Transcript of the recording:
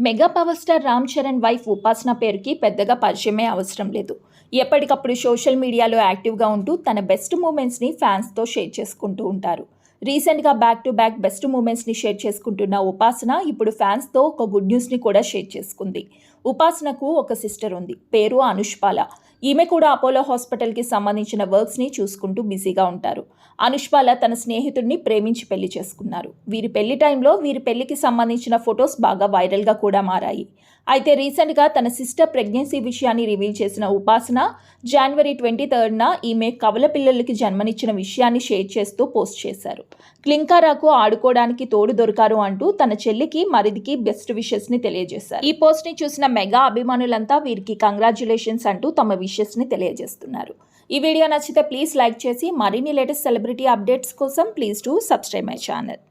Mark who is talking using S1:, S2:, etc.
S1: Mega power star Ram Charan wife Upasana పేరుకి పెద్దగా పరిచయమే అవసరం లేదు. ఎప్పటికప్పుడు సోషల్ మీడియాలో యాక్టివ్గా ఉంటూ తన బెస్ట్ మూమెంట్స్ని ఫ్యాన్స్తో షేర్ చేసుకుంటూ ఉంటారు. రీసెంట్గా బ్యాక్ టు బ్యాక్ బెస్ట్ మూమెంట్స్ని షేర్ చేసుకుంటున్న ఉపాసన ఇప్పుడు ఫ్యాన్స్తో ఒక గుడ్ న్యూస్ని కూడా షేర్ చేసుకుంది. ఉపాసనకు ఒక సిస్టర్ ఉంది పేరు అనుష్పాల. ఈమె కూడా అపోలో హాస్పిటల్కి సంబంధించిన వర్క్స్ని చూసుకుంటూ బిజీగా ఉంటారు. అనుష్పాల తన స్నేహితుడిని ప్రేమించి పెళ్ళి చేసుకున్నారు. వీరి పెళ్ళి టైంలో వీరి పెళ్ళికి సంబంధించిన ఫొటోస్ బాగా వైరల్గా కూడా మారాయి. అయితే రీసెంట్గా తన సిస్టర్ ప్రెగ్నెన్సీ విషయాన్ని రివీల్ చేసిన ఉపాసన జనవరి ట్వంటీ థర్డ్న ఈమె కవల పిల్లలకి జన్మనిచ్చిన విషయాన్ని షేర్ చేస్తూ పోస్ట్ చేశారు. క్లింకారాకు ఆడుకోవడానికి తోడు దొరికారు అంటూ తన చెల్లికి మరిదికి బెస్ట్ విషెస్ని తెలియజేశారు. ఈ పోస్ట్ని చూసిన మెగా అభిమానులంతా వీరికి కంగ్రాచులేషన్స్ అంటూ తమ విషెస్ని తెలియజేస్తున్నారు. ఈ వీడియో నచ్చితే ప్లీజ్ లైక్ చేసి మరిన్ని లేటెస్ట్ సెలబ్రిటీ అప్డేట్స్ కోసం please to subscribe my channel.